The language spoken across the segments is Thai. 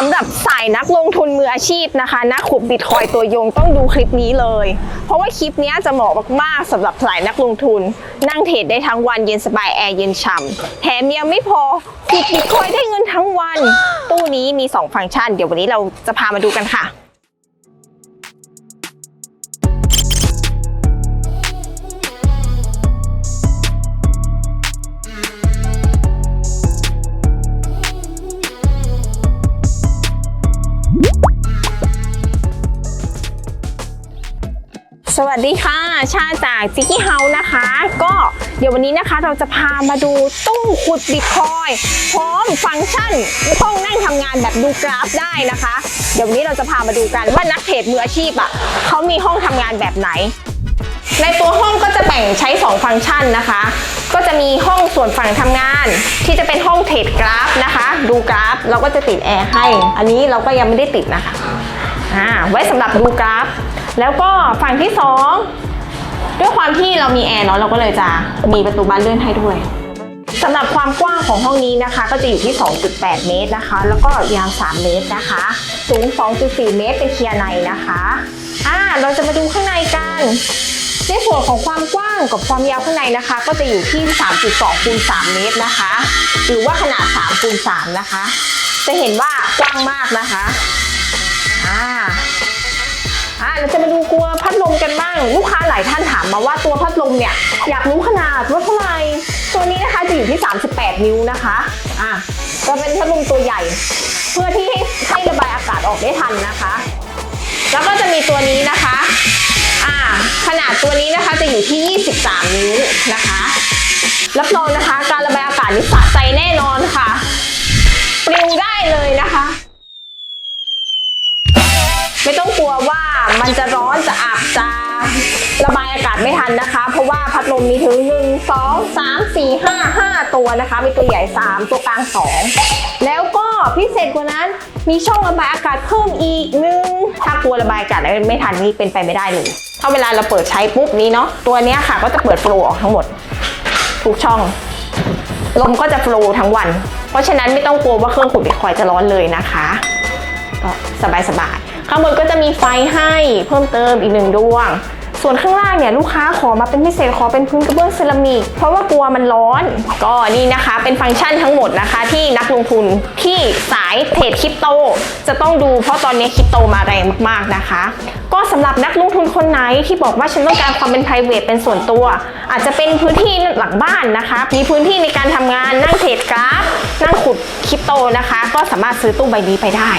สำหรับสายนักลงทุนมืออาชีพนะคะ นักขุดบิตคอยตัวยงต้องดูคลิปนี้เลย เพราะว่าคลิปนี้จะเหมาะมากๆสำหรับสายนักลงทุน นั่งเทรดได้ทั้งวันเย็นสบายแอร์เย็นฉ่ำแถมยังไม่พอขุดบิตคอยได้เงินทั้งวัน ตู้นี้มี 2 ฟังก์ชัน เดี๋ยววันนี้เราจะพามาดูกันค่ะ สวัสดีค่ะ ชาจากจิกกี้เฮานะคะ ก็เดี๋ยววันนี้นะคะเราจะพามาดูตู้ขุดบิตคอยพร้อมฟังก์ชันห้องนั่งทำงานแบบดูกราฟได้นะคะ เดี๋ยววันนี้เราจะพามาดูกันว่านักเทรดมืออาชีพอะเขามีห้องทำงานแบบไหน ในตัวห้องก็จะแบ่งใช้ 2 ฟังก์ชันนะคะ ก็จะมีห้องส่วนฝั่งทำงาน ที่จะเป็นห้องเทรดกราฟนะคะ ดูกราฟเราก็จะติดแอร์ให้ อันนี้เราก็ยังไม่ได้ติดนะคะอ่าไว้สำหรับดูกราฟ แล้วก็ฝั่งที่ 2 ด้วยความที่เรามีแอร์เนาะเราก็เลยจะมีประตูบานเลื่อนให้ด้วยสำหรับความกว้างของห้องนี้นะคะ ก็จะอยู่ที่ 2.8 เมตรนะคะ แล้วก็ยาว 3 เมตรนะคะ สูง 2.4 เมตรเป็นเคียร์ในนะคะอ่าเราจะมาดูข้างในกันในส่วนของความกว้างกับความยาวข้างในนะคะ ก็จะอยู่ที่ 3.2คูณ3เมตรนะคะ หรือว่าขนาด3คูณ3นะคะ จะเห็นว่ากว้างมากนะคะอ่าอ่า เราจะมาดูตัวพัดลมกันบ้าง ลูกค้าหลายท่านถามมาว่าตัวพัดลมเนี่ยอยากรู้ขนาดว่าเท่าไหร่ตัวนี้นะคะจะอยู่ที่ 38 นิ้วนะคะอ่าก็เป็นพัดลมตัวใหญ่ เพื่อที่ให้ให้ระบายอากาศออกได้ทันนะคะ แล้วก็จะมีตัวนี้นะคะอ่าขนาดตัวนี้นะคะจะอยู่ที่ 23 นิ้วนะคะรับรองนะคะ การระบายอากาศนี่สะใจแน่นอนค่ะปลิวได้เลยนะคะ ไม่ต้องกลัวว่ามันจะร้อนจะอับจะระบายอากาศไม่ทันนะคะ เพราะว่าพัดลมมีถึง 1 2 3 4 5 5 ตัวนะคะ มีตัวใหญ่ 3 ตัวกลาง 2 แล้วก็พิเศษกว่านั้นมีช่องระบายอากาศเพิ่มอีกหนึ่งถ้ากลัวระบายอากาศไม่ทันนี่เป็นไปไม่ได้เลยถ้าเวลาเราเปิดใช้ปุ๊บนี้เนาะตัวนี้ค่ะก็จะเปิดโฟลออกทั้งหมดทุกช่องลมก็จะโฟลทั้งวัน เพราะฉะนั้นไม่ต้องกลัวว่าเครื่องขุดบิตคอยจะร้อนเลยนะคะ ก็สบายๆ ข้างบนก็จะมีไฟให้เพิ่มเติมอีกหนึ่งดวง ส่วนข้างล่างเนี่ยลูกค้าขอมาเป็นพิเศษขอเป็นพื้นกระเบื้องเซรามิกเพราะว่ากลัวมันร้อน ก็นี่นะคะเป็นฟังก์ชันทั้งหมดนะคะ ที่นักลงทุนที่สายเทรดคริปโต จะต้องดูเพราะตอนนี้คริปโตมาแรงมากๆนะคะก็สำหรับนักลงทุนคนไหนที่บอกว่าฉันต้องการความเป็น p r i v a t เป็นส่วนตัว อาจจะเป็นพื้นที่หลังบ้านนะคะ มีพื้นที่ในการทำงานนั่งเทรดกราฟ นั่งขุดคริปโตนะคะ ก็สามารถซื้อตู้ใบนี้ไปได้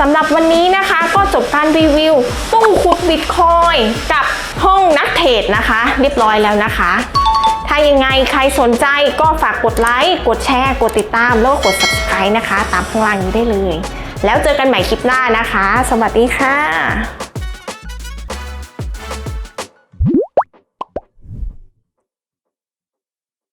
สำหรับวันนี้นะคะก็จบการรีวิวตู้ขุดบิตคอยกับห้องนักเทรดนะคะ เรียบร้อยแล้วนะคะ ถ้ายังไงใครสนใจก็ฝากกดไลค์กดแชร์ กดติดตาม แล้วก็กด subscribe นะคะ ตามข้างล่างนี้ได้เลย แล้วเจอกันใหม่คลิปหน้านะคะ สวัสดีค่ะ